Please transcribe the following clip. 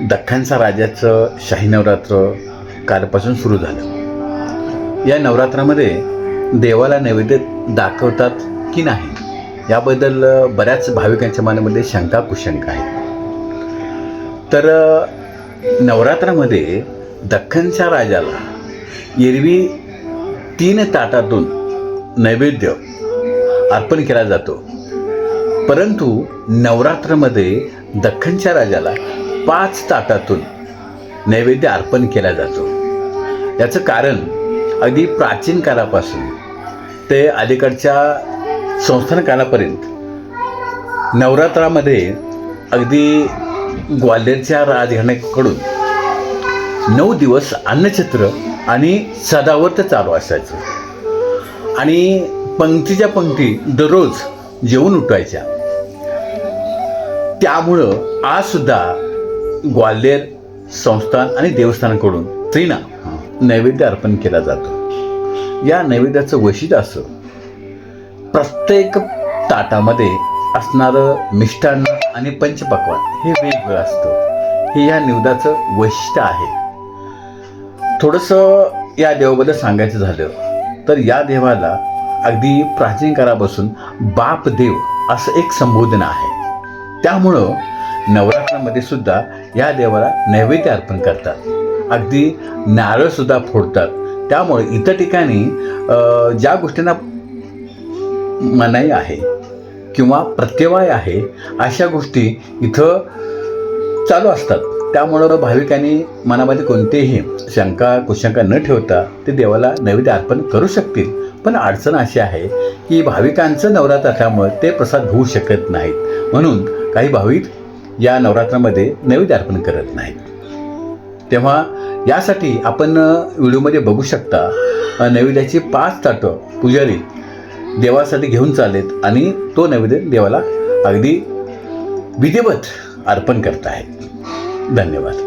दख्खनचा राजाचं शाही नवरात्र कालपासून सुरू झालं. या नवरात्रामध्ये देवाला नैवेद्य दाखवतात की नाही याबद्दल बऱ्याच भाविकांच्या मनामध्ये शंका कुशंका आहेत. तर नवरात्रामध्ये दख्खनच्या राजाला एरवी तीन ताटातून नैवेद्य अर्पण केला जातो. परंतु नवरात्रामध्ये दख्खनच्या राजाला पाच ताटातून नैवेद्य अर्पण केला जातो. याचं कारण अगदी प्राचीन काळापासून ते अलीकडच्या संस्थान काळापर्यंत नवरात्रामध्ये अगदी ग्वाल्हेरच्या राजघराण्याकडून नऊ दिवस अन्नछत्र आणि सदावर्त चालू असायचं. आणि पंक्तीच्या पंक्ती दररोज जेवून उठवायच्या. त्यामुळं आजसुद्धा ग्वाल्हेर संस्थान आणि देवस्थानाकडून स्त्रीना नैवेद्य अर्पण केला जातो. या नैवेद्याचं वैशिष्ट्य असं प्रत्येक ताटामध्ये असणारं मिष्टान्न आणि पंचपक्वान हे वेगवेगळं असतं. हे या निवेदाचं वैशिष्ट्य आहे. थोडंसं या देवाबद्दल सांगायचं झालं तर या देवाला अगदी प्राचीन काळापासून बाप देव असं एक संबोधन आहे. त्यामुळं नवरात्रामध्ये सुद्धा या देवाला नैवेद्य अर्पण करतात. अगदी नारळ सुद्धा फोडतात. त्यामुळे इतर ठिकाणी ज्या गोष्टींना मनाई आहे किंवा प्रत्यवाय आहे अशा गोष्टी इथं चालू असतात. त्यामुळं भाविकांनी मनामध्ये कोणतेही शंका कुशंका न ठेवता ते देवाला नैवेद्य अर्पण करू शकतील. पण अडचण अशी आहे की भाविकांचं नवरात्र असल्यामुळे ते प्रसाद होऊ शकत नाहीत. म्हणून काही भाविक या नवरात्रामध्ये नैवेद्य अर्पण करत नाहीत. तेव्हा यासाठी आपण व्हिडिओमध्ये बघू शकता अ, नैवेद्याची पाच ताटं पुजारी देवासाठी घेऊन चालेत आणि तो नैवेद्य देवाला अगदी विधिवत अर्पण करत आहेत धन्यवाद.